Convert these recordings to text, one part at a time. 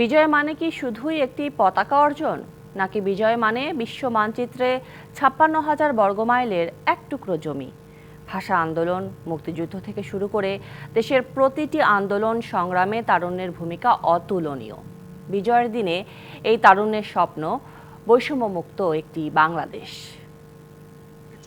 বিজয় মানে কি শুধুই একটি পতাকা অর্জন, নাকি বিজয় মানে বিশ্ব মানচিত্রে ছাপ্পান্ন হাজার বর্গমাইলের এক টুকরো জমি? ভাষা আন্দোলন, মুক্তিযুদ্ধ থেকে শুরু করে দেশের প্রতিটি আন্দোলন সংগ্রামে তারুণ্যের ভূমিকা অতুলনীয়। বিজয়ের দিনে এই তারুণ্যের স্বপ্ন বৈষম্যমুক্ত একটি বাংলাদেশ।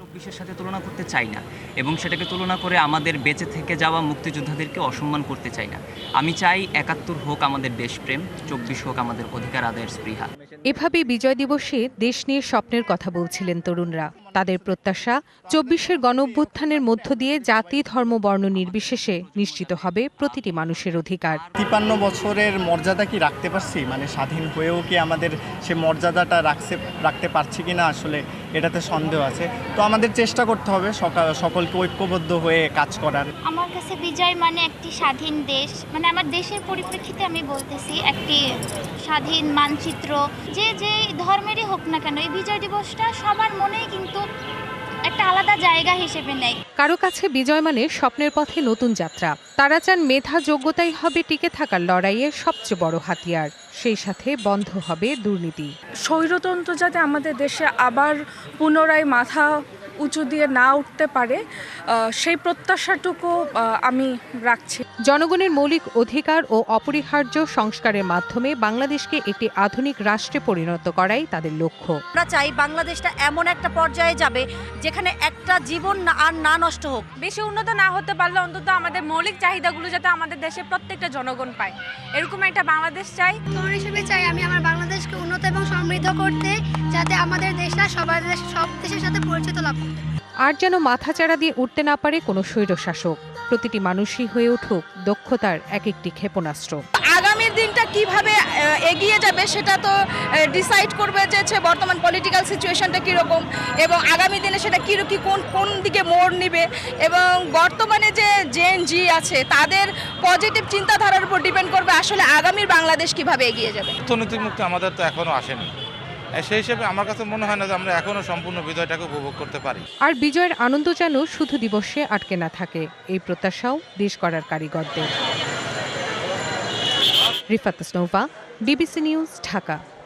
চব্বিশের সাথে তুলনা করতে চাই না এবং সেটাকে তুলনা করে আমাদের বেঁচে থেকে যাওয়া মুক্তিযোদ্ধাদেরকে অসম্মান করতে চাই না। আমি চাই একাত্তর হোক আমাদের দেশপ্রেম, চব্বিশ হোক আমাদের অধিকার আদায়ের স্পৃহা। এভাবে বিজয় দিবসে দেশ নিয়ে স্বপ্নের কথা বলছিলেন তরুণরা। তাদের প্রত্যাশা চব্বিশের গণঅভ্যুত্থানের মধ্য দিয়ে জাতি ধর্ম বর্ণ নির্বিশেষে নিশ্চিত হবে প্রতিটি মানুষের অধিকার। তিপান্ন বছরের মর্যাদা কি রাখতে পারছি? মানে স্বাধীন হয়েও কি আমাদের সে মর্যাদাটা রাখতে রাখতে পারছি কি না আসলে এটাতে সন্দেহ আছে। তো আমাদের চেষ্টা করতে হবে সকাল সকলকে ঐক্যবদ্ধ হয়ে কাজ করার। আমার কাছে বিজয় মানে একটি স্বাধীন দেশ। মানে আমার দেশের পরিপ্রেক্ষিতে আমি বলতেছি একটি স্বাধীন মানচিত্র। যে যে ধর্মেরই হোক না কেন এই বিজয় দিবসটা সবার মনেই কিন্তু একটা আলাদা জায়গা হিসেবে নেয়। কারও কাছে বিজয় মানে স্বপ্নের পথে নতুন যাত্রা। তারা চান মেধা যোগ্যতাই হবে টিকে থাকার লড়াইয়ের সবচেয়ে বড় হাতিয়ার। সেই সাথে বন্ধ হবে দুর্নীতি। স্বৈরতন্ত্র যাতে আমাদের দেশে আবার পুনরায় মাথা উঁচু দিয়ে না উঠতে পারে সেই প্রত্যাশাটুকু আমি রাখছি। জনগণের মৌলিক অধিকার ও অপরিহার্য সংস্কারের মাধ্যমে বাংলাদেশকে একটি আধুনিক রাষ্ট্রে পরিণত করাই তাদের লক্ষ্য। আমরা চাই বাংলাদেশটা এমন একটা পর্যায়ে যাবে যেখানে একটা জীবন না- আর না নষ্ট হোক। বেশি উন্নত না হতে পারলে অন্তত আমাদের মৌলিক চাহিদাগুলো যাতে আমাদের দেশে প্রত্যেকটা জনগণ পায়। এরকম একটা বাংলাদেশ চাই। তরুণ হিসেবে চাই আমি আমার বাংলাদেশকে উন্নত এবং সমৃদ্ধ করতে, যাতে আমাদের দেশটা সবার সব দেশের সাথে পরিচিত লাভ করতে আর যেন মাথাচাড়া দিয়ে উঠতে না পারে কোনো স্বৈরশাসক। প্রতিটি মানুষই হয়ে উঠুক দক্ষতার এক একটি ক্ষেপণাস্ত্র। আগামীর দিনটা কীভাবে এগিয়ে যাবে সেটা তো ডিসাইড করবে যে হচ্ছে বর্তমান পলিটিক্যাল সিচুয়েশনটা কীরকম এবং আগামী দিনে সেটা কী কি কোন কোন দিকে মোড় নিবে এবং বর্তমানে যে জেন জি আছে তাদের পজিটিভ চিন্তাধারার উপর ডিপেন্ড করবে আসলে আগামীর বাংলাদেশ কীভাবে এগিয়ে যাবে। অর্থনৈতিক মুক্তি আমাদের তো এখনও আসেনি। সেই হিসেবে আমার কাছে মনে হয় না যে আমরা এখনও সম্পূর্ণ বিজয়টাকে উপভোগ করতে পারি। আর বিজয়ের আনন্দ যেন শুধু দিবসে আটকে না থাকে এই প্রত্যাশাও দেশ করার কারিগরদের। Rifat Snova DBC news Dhaka